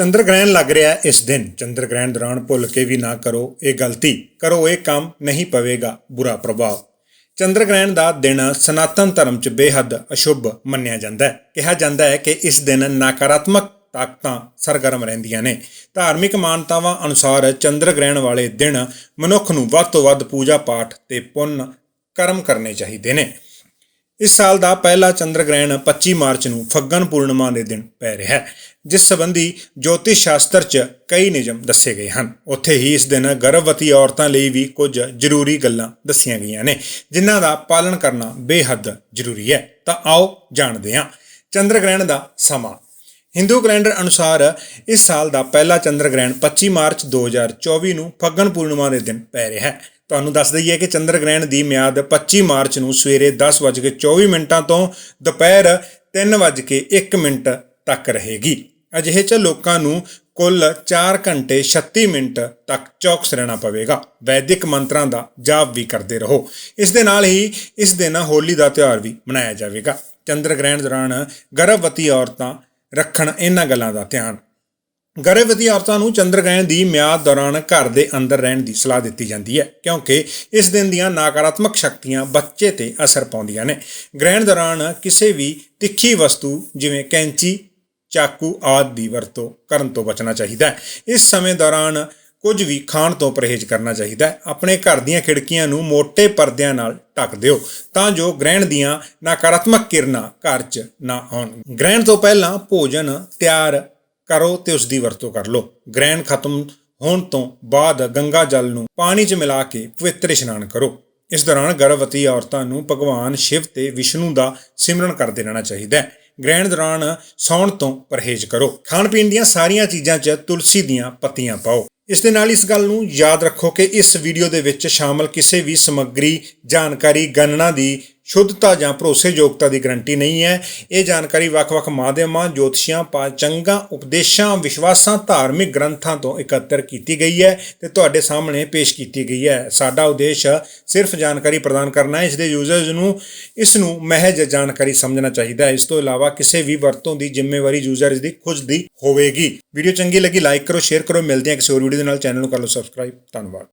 ਚੰਦਰ ਗ੍ਰਹਿਣ ਲੱਗ ਰਿਹਾ ਇਸ ਦਿਨ। ਚੰਦਰ ਗ੍ਰਹਿਣ ਦੌਰਾਨ ਭੁੱਲ ਕੇ ਵੀ ਨਾ ਕਰੋ ਇਹ ਗਲਤੀ। ਕਰੋ ਇਹ ਕੰਮ ਨਹੀਂ ਪਵੇਗਾ, ਬੁਰਾ ਪ੍ਰਭਾਵ। ਚੰਦਰ ਗ੍ਰਹਿਣ ਦਾ ਦਿਨ ਸਨਾਤਨ ਧਰਮ 'ਚ ਬੇਹੱਦ ਅਸ਼ੁਭ ਮੰਨਿਆ ਜਾਂਦਾ ਹੈ। ਕਿਹਾ ਜਾਂਦਾ ਹੈ ਕਿ ਇਸ ਦਿਨ ਨਕਾਰਾਤਮਕ ਤਾਕਤਾਂ ਸਰਗਰਮ ਰਹਿੰਦੀਆਂ ਨੇ। ਧਾਰਮਿਕ ਮਾਨਤਾਵਾਂ ਅਨੁਸਾਰ ਚੰਦਰ ਗ੍ਰਹਿਣ ਵਾਲੇ ਦਿਨ ਮਨੁੱਖ ਨੂੰ ਵੱਧ ਤੋਂ ਵੱਧ ਪੂਜਾ ਪਾਠ ਤੇ ਪੁੰਨ ਕਰਮ ਕਰਨੇ ਚਾਹੀਦੇ ਨੇ। ਇਸ ਸਾਲ ਦਾ ਪਹਿਲਾ ਚੰਦਰ ਗ੍ਰਹਿਣ 25 ਮਾਰਚ ਨੂੰ ਫੱਗਣ ਪੂਰਨਿਮਾ ਦੇ ਦਿਨ ਪੈ ਰਿਹਾ ਹੈ, ਜਿਸ ਸੰਬੰਧੀ ਜੋਤਿਸ਼ ਸ਼ਾਸਤਰ 'ਚ ਕਈ ਨਿਯਮ ਦੱਸੇ ਗਏ ਹਨ। ਉੱਥੇ ਹੀ ਇਸ ਦਿਨ ਗਰਭਵਤੀ ਔਰਤਾਂ ਲਈ ਵੀ ਕੁਝ ਜ਼ਰੂਰੀ ਗੱਲਾਂ ਦੱਸੀਆਂ ਗਈਆਂ ਨੇ, ਜਿਨ੍ਹਾਂ ਦਾ ਪਾਲਣ ਕਰਨਾ ਬੇਹੱਦ ਜ਼ਰੂਰੀ ਹੈ। ਤਾਂ ਆਓ ਜਾਣਦੇ ਹਾਂ ਚੰਦਰ ਗ੍ਰਹਿਣ ਦਾ ਸਮਾਂ। ਹਿੰਦੂ ਕੈਲੰਡਰ ਅਨੁਸਾਰ ਇਸ ਸਾਲ ਦਾ ਪਹਿਲਾ ਚੰਦਰ ਗ੍ਰਹਿਣ 25 ਮਾਰਚ 2024 ਨੂੰ ਫੱਗਣ ਪੂਰਨਿਮਾ ਦੇ ਦਿਨ ਪੈ ਰਿਹਾ ਹੈ। ਤੁਹਾਨੂੰ ਦੱਸ ਦਈਏ ਕਿ ਚੰਦਰ ਗ੍ਰਹਿਣ ਦੀ ਮਿਆਦ 25 ਮਾਰਚ ਨੂੰ ਸਵੇਰੇ 10:24 ਮਿੰਟਾਂ ਤੋਂ ਦੁਪਹਿਰ 3:01 ਮਿੰਟ ਤੱਕ ਰਹੇਗੀ। ਅਜਿਹੇ 'ਚ ਲੋਕਾਂ ਨੂੰ ਕੁੱਲ 4 ਘੰਟੇ 36 ਮਿੰਟ ਤੱਕ ਚੌਕਸ ਰਹਿਣਾ ਪਵੇਗਾ। ਵੈਦਿਕ ਮੰਤਰਾਂ ਦਾ ਜਾਪ ਵੀ ਕਰਦੇ ਰਹੋ। ਇਸ ਦੇ ਨਾਲ ਹੀ ਇਸ ਦਿਨ ਹੋਲੀ ਦਾ ਤਿਉਹਾਰ ਵੀ ਮਨਾਇਆ ਜਾਵੇਗਾ। ਚੰਦਰ ਗ੍ਰਹਿਣ ਦੌਰਾਨ ਗਰਭਵਤੀ ਔਰਤਾਂ ਰੱਖਣ ਇਹਨਾਂ ਗੱਲਾਂ ਦਾ ਧਿਆਨ ਗਰਭਵਤੀ ਔਰਤਾਂ ਨੂੰ ਚੰਦਰਗ੍ਰਹਿਣ ਦੀ ਮਿਆਦ ਦੌਰਾਨ ਘਰ ਦੇ ਅੰਦਰ ਰਹਿਣ ਦੀ ਸਲਾਹ ਦਿੱਤੀ ਜਾਂਦੀ ਹੈ, ਕਿਉਂਕਿ ਇਸ ਦਿਨ ਦੀਆਂ ਨਕਾਰਾਤਮਕ ਸ਼ਕਤੀਆਂ ਬੱਚੇ ਤੇ ਅਸਰ ਪਾਉਂਦੀਆਂ ਨੇ। ਗ੍ਰਹਿਣ ਦੌਰਾਨ ਕਿਸੇ ਵੀ ਤਿੱਖੀ ਵਸਤੂ, ਜਿਵੇਂ ਕੈਂਚੀ, ਚਾਕੂ ਆਦਿ ਦੀ ਵਰਤੋਂ ਕਰਨ ਤੋਂ ਬਚਣਾ ਚਾਹੀਦਾ ਹੈ। ਇਸ ਸਮੇਂ ਦੌਰਾਨ ਕੁਝ ਵੀ ਖਾਣ ਤੋਂ ਪਰਹੇਜ਼ ਕਰਨਾ ਚਾਹੀਦਾ ਹੈ। ਆਪਣੇ ਘਰ ਦੀਆਂ ਖਿੜਕੀਆਂ ਨੂੰ ਮੋٹے ਪਰਦਿਆਂ ਨਾਲ ਢੱਕ ਦਿਓ, ਤਾਂ ਜੋ ਗ੍ਰਹਿਣ ਦੀਆਂ ਨਕਾਰਾਤਮਕ ਕਿਰਨਾਂ ਘਰ 'ਚ ਨਾ ਆਉਣ। ਗ੍ਰਹਿਣ ਤੋਂ ਪਹਿਲਾਂ ਭੋਜਨ ਤਿਆਰ ਕਰੋ ਤੇ ਉਸ ਦੀ ਵਰਤੋਂ ਕਰ ਲਓ। ਗ੍ਰਹਿਣ ਖਤਮ ਹੋਣ ਤੋਂ ਬਾਅਦ ਗੰਗਾ ਜਲ ਨੂੰ ਪਾਣੀ 'ਚ ਮਿਲਾ ਕੇ ਪਵਿੱਤਰ ਇਸ਼ਨਾਨ ਕਰੋ। ਇਸ ਦੌਰਾਨ ਗਰਭਵਤੀ ਔਰਤਾਂ ਨੂੰ ਭਗਵਾਨ ਸ਼ਿਵ ਤੇ ਵਿਸ਼ਨੂੰ ਦਾ ਸਿਮਰਨ ਕਰਦੇ ਰਹਿਣਾ ਚਾਹੀਦਾ ਹੈ। ਗ੍ਰਹਿਣ ਦੌਰਾਨ ਸੌਣ ਤੋਂ ਪਰਹੇਜ਼ ਕਰੋ। ਖਾਣ ਪੀਣ ਦੀਆਂ ਸਾਰੀਆਂ ਚੀਜ਼ਾਂ 'ਚ ਤੁਲਸੀ ਦੀਆਂ ਪੱਤੀਆਂ ਪਾਓ। ਇਸ ਦੇ ਨਾਲ ਇਸ ਗੱਲ ਨੂੰ ਯਾਦ ਰੱਖੋ ਕਿ ਇਸ ਵੀਡੀਓ ਦੇ ਵਿੱਚ ਸ਼ਾਮਲ ਕਿਸੇ ਵੀ ਸਮੱਗਰੀ, ਜਾਣਕਾਰੀ, ਗਣਨਾ ਦੀ ਸ਼ੁੱਧਤਾ ਜਾਂ ਭਰੋਸੇਯੋਗਤਾ ਦੀ ਗਰੰਟੀ ਨਹੀਂ ਹੈ। ਇਹ ਜਾਣਕਾਰੀ ਵੱਖ-ਵੱਖ ਮਾਧਿਅਮਾਂ, ਜੋਤਸ਼ੀਆਂ ਪਾਚੰਗਾ ਉਪਦੇਸ਼ਾਂ, ਵਿਸ਼ਵਾਸਾਂ, ਧਾਰਮਿਕ ਗ੍ਰੰਥਾਂ ਤੋਂ ਇਕੱਤਰ ਕੀਤੀ ਗਈ ਹੈ ਤੇ ਤੁਹਾਡੇ ਸਾਹਮਣੇ ਪੇਸ਼ ਕੀਤੀ ਗਈ ਹੈ। ਸਾਡਾ ਉਦੇਸ਼ ਸਿਰਫ ਜਾਣਕਾਰੀ ਪ੍ਰਦਾਨ ਕਰਨਾ ਹੈ। ਇਸ ਦੇ ਯੂਜ਼ਰਸ ਨੂੰ, ਇਸ ਨੂੰ ਮਹਿਜ ਜਾਣਕਾਰੀ ਸਮਝਣਾ ਚਾਹੀਦਾ ਹੈ। ਇਸ ਤੋਂ ਇਲਾਵਾ ਕਿਸੇ ਵੀ ਵਰਤੋਂ ਦੀ ਜ਼ਿੰਮੇਵਾਰੀ ਯੂਜ਼ਰਸ ਦੀ ਖੁਦ ਦੀ ਹੋਵੇਗੀ। ਵੀਡੀਓ ਚੰਗੀ ਲੱਗੀ ਲਾਈਕ ਕਰੋ ਸ਼ੇਅਰ ਕਰੋ। ਮਿਲਦੇ ਹਾਂ ਕਿਸੇ ਹੋਰ ਵੀਡੀਓ ਦੇ ਨਾਲ। ਚੈਨਲ ਨੂੰ ਕਰ ਲਓ ਸਬਸਕ੍ਰਾਈਬ ਧੰਨਵਾਦ।